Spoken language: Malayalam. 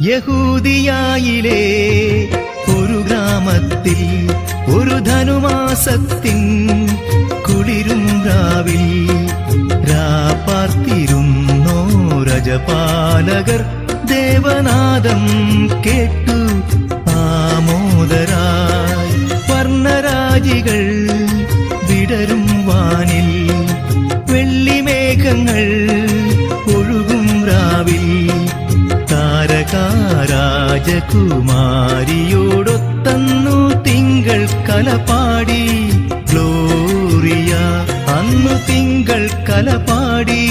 യഹൂദിയായിലെ ഒരു ഗ്രാമത്തിൽ ഒരു ധനുമാസത്തിൻ കുളിരും രാവിൽ രാപ്പാർത്തിരുന്നോ രജപാലകർ ദേവനാദം കേട്ടു ആമോദരായി. വർണരാജികൾ വിടരും വാനിൽ വെള്ളിമേഘങ്ങൾ ഒഴുകും രാവിൽ താരകാരാജകുമാരിയോടൊത്തന്നു തിങ്കൾ കലപാടി. ഗ്ലോറിയ അന്നു തിങ്കൾ കലപാടി.